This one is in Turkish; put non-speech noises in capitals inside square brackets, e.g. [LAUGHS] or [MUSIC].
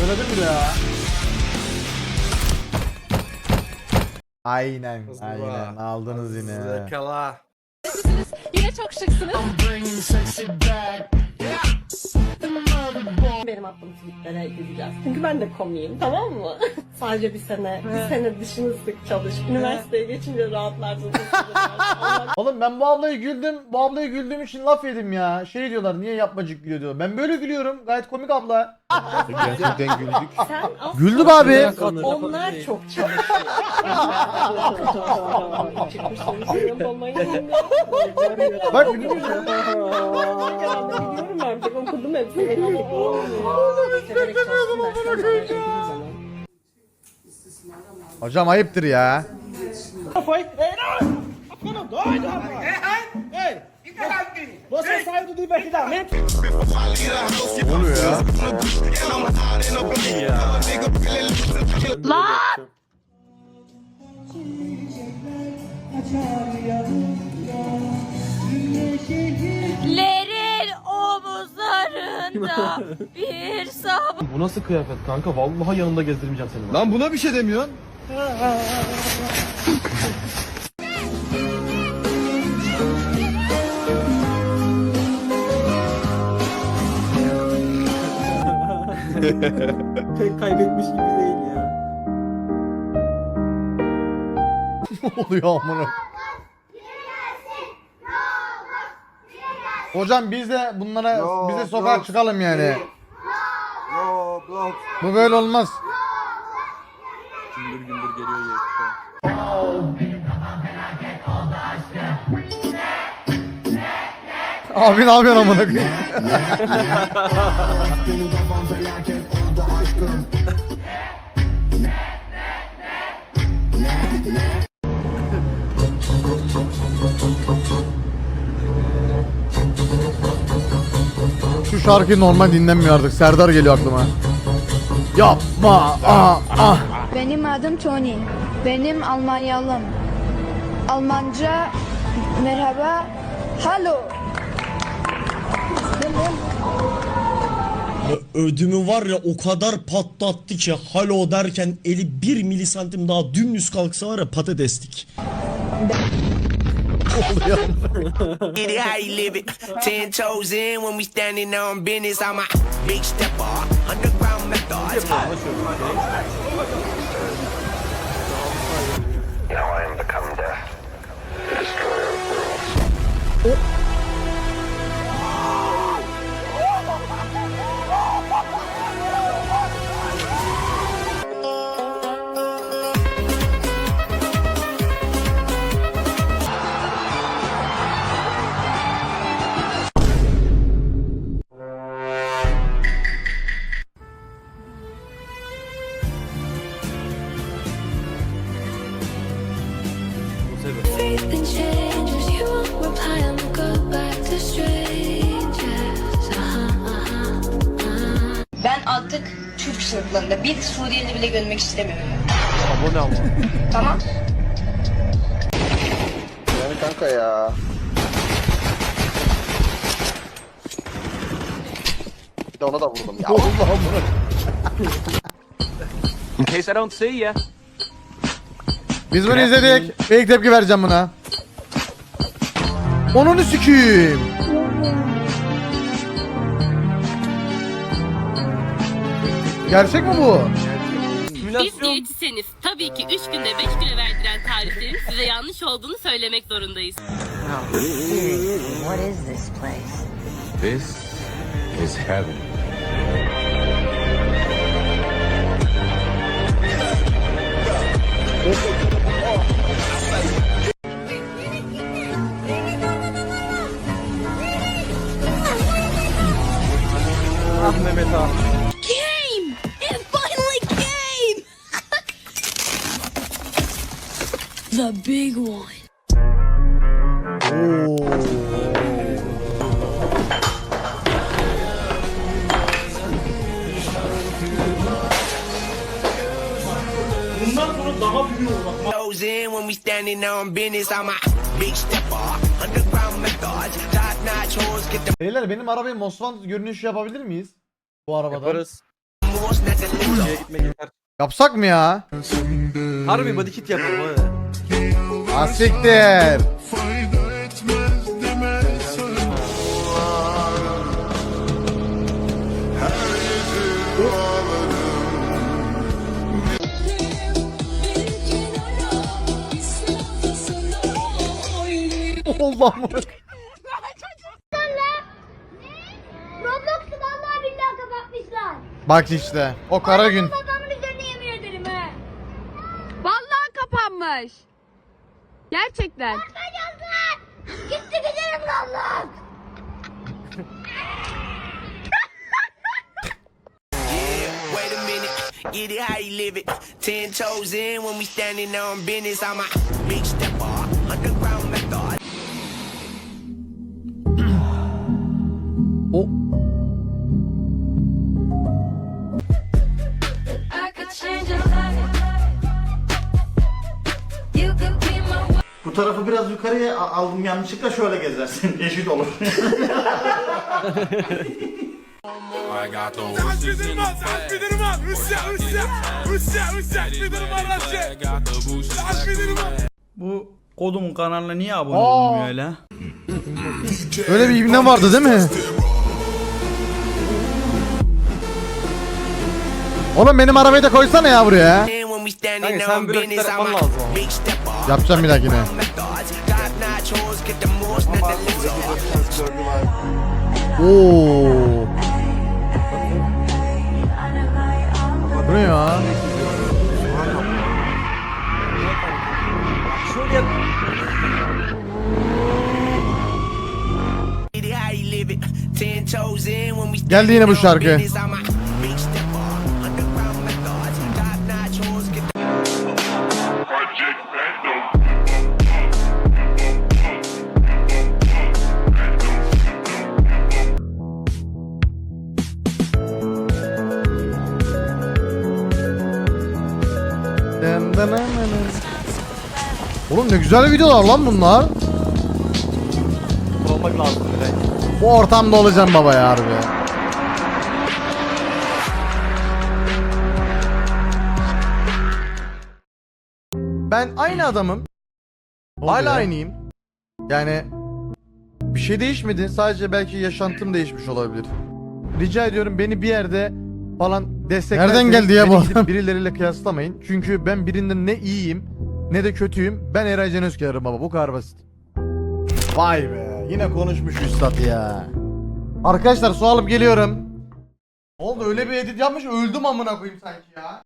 Söyledim bile ya. Aynen, Hızlı aynen. bak. Aldınız yine. Yakala. Yine çok şıksınız. Benim attığım tweetlere gideceğiz. Çünkü ben de komiyim tamam mı? [LAUGHS] Sadece bir sene, bir sene dışını sık çalış. Üniversiteye geçince rahatlarsın. [LAUGHS] Oğlum ben bu ablayı güldüm. Bu ablayı güldüğüm için laf yedim ya. Şey diyorlar niye yapmacık gülüyor diyor. Ben böyle gülüyorum. Gayet komik abla. Gerçekten güldük. Sen [LAUGHS] aslında Güldük abi. onlar çok çalışıyor. Çıkmış sonuçlarım olmayı Bak Herhalde biliyorum artık okudum hepsini. Dersten sonra ödediğim zaman. hocam ayıptır ya. Ne oluyor ya? Bir sabah Bu nasıl kıyafet kanka? Vallahi yanında gezdirmeyeceğim seni. Lan buna bir şey demiyorsun. [LAUGHS] Pek kaybetmiş gibi değil ya. [LAUGHS] Ne oluyor amına? Hocam biz de bunlara Yo, biz de sokağa yok. çıkalım yani. Yo bro. Bu böyle olmaz. Gümbür gümbür geliyor ya. Abi ne yapıyorsun amına koyayım? [LAUGHS] [LAUGHS] Şu şarkı normal dinlenmiyor artık. Serdar geliyor aklıma. Yapma. Ah, ah. Benim adım Tony. Benim Almanyalım. Almanca merhaba. Hallo. ödümü var ya o kadar patlattı ki halo derken eli 1 milisantim daha dümdüz kalksa var ya Get it how you live it. Ten toes in when we standing on business. I'm a big stepper, underground methods. Everything Türk sınıflarında bir Suriyeli bile görmek istemiyorum. Abone ama. Tamam. Yani kanka ya. Bir de ona da vurdum ya. In case I don't see ya. Biz bunu izledik. İlk tepki vereceğim buna. Onunu sikeyim. Gerçek mi bu? Biz diyetisyeniz. Tabii ki 3 günde 5 kilo verdiren tariflerin size yanlış olduğunu söylemek zorundayız. This is heaven. The big one. Toes in when we standing on business. I'm a big stepper, underground methods. Top notch hoes get the Beyler benim arabayı Mosfant görünüşü yapabilir miyiz? Bu arabadan. Yaparız. not the yeter. Yapsak mı ya? Harbi body kit yapalım hadi. Asiktir. Allah'ım. Roblox'u. Bak işte o kara gün. Babamın üzerine yemin ederim he. Vallahi kapanmış. Gerçekten. Kaçacaklar. Gitti gidelim Roblox. Wait a minute, get it how you live it. Ten toes in when we standing on business. I'm a big stepper, tarafı biraz yukarıya a- aldım yanlışlıkla şöyle gezersin. [LAUGHS] Eşit olur. Bu kodumun kanalına niye abone olmuyor öyle? öyle bir ibne vardı değil mi? Oğlum benim arabayı da koysana ya buraya. Kanka sen yapman a lazım Yapacağım bir loser. Oo. Bu ne ya? Geldi yine bu şarkı. Oğlum ne güzel videolar lan bunlar. Olmak lazım. Eray. Bu ortamda olacağım baba ya harbi. Ben aynı adamım. Hala aynıyım. Yani bir şey değişmedi. Sadece belki yaşantım değişmiş olabilir. Rica ediyorum beni bir yerde falan desteklerseniz Nereden geldi ya bu adam? birileriyle kıyaslamayın. Çünkü ben birinden ne iyiyim ne de kötüyüm. Ben Eray Can Özkayar'ım baba. Bu kadar basit. Vay be. Yine konuşmuş üstad ya. Arkadaşlar su alıp geliyorum. Ne oldu öyle bir edit yapmış öldüm amına koyayım sanki ya.